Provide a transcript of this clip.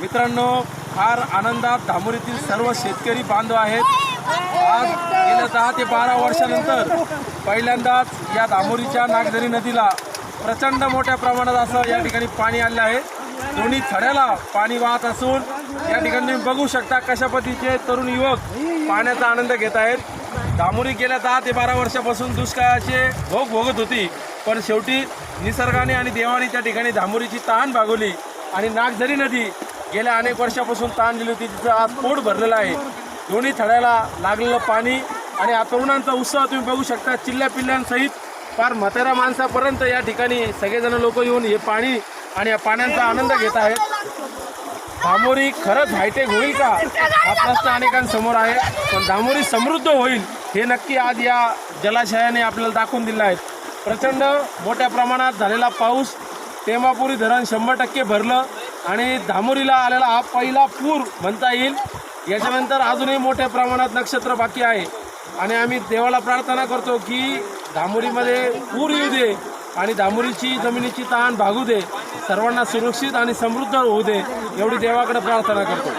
मित्रांनो फार आनंदात धामोरीतील सर्व शेतकरी बांधव आहेत. आज गेल्या दहा ते बारा वर्षानंतर पहिल्यांदाच या धामोरीच्या नागझरी नदीला प्रचंड मोठ्या प्रमाणात असं या ठिकाणी पाणी आलेलं आहे. दोन्ही थड्याला पाणी वाहत असून या ठिकाणी तुम्ही बघू शकता कशा पद्धतीचे तरुण युवक पाण्याचा आनंद घेत आहेत. धामोरी गेल्या दहा ते बारा वर्षापासून दुष्काळाचे भोग भोगत होती. पण शेवटी निसर्गाने आणि देवाने त्या ठिकाणी धामोरीची तहान भागवली आणि नागझरी नदी गेल्या अनेक वर्षापासून ताण दिली होती तिचं आज पोट भरलेलं आहे. दोन्ही थड्याला लागलेलं पाणी आणि या तरुणांचा उत्साह तुम्ही बघू शकता. चिल्ल्या पिल्ल्यांसहित फार म्हाताऱ्या माणसापर्यंत या ठिकाणी सगळेजण लोक येऊन हे पाणी आणि या पाण्याचा आनंद घेत आहेत. धामोरी खरंच हायटेक होईल का? हा प्रश्न अनेकांसमोर आहे. पण धामोरी समृद्ध होईल हे नक्की आज या जलाशयाने आपल्याला दाखवून दिलं आहे. प्रचंड मोठ्या प्रमाणात झालेला पाऊस टेमापुरी धरण शंभर टक्के भरलं. आणि धामोरीला आलेला हा पहिला पूर म्हणता येईल. याच्यानंतर अजूनही मोठ्या प्रमाणात नक्षत्र बाकी आहे. आणि आम्ही देवाला प्रार्थना करतो की धामोरीमध्ये पूर येऊ दे आणि धामोरीची जमिनीची तहान भागू दे. सर्वांना सुरक्षित आणि समृद्ध होऊ दे एवढी देवाकडे प्रार्थना करतो.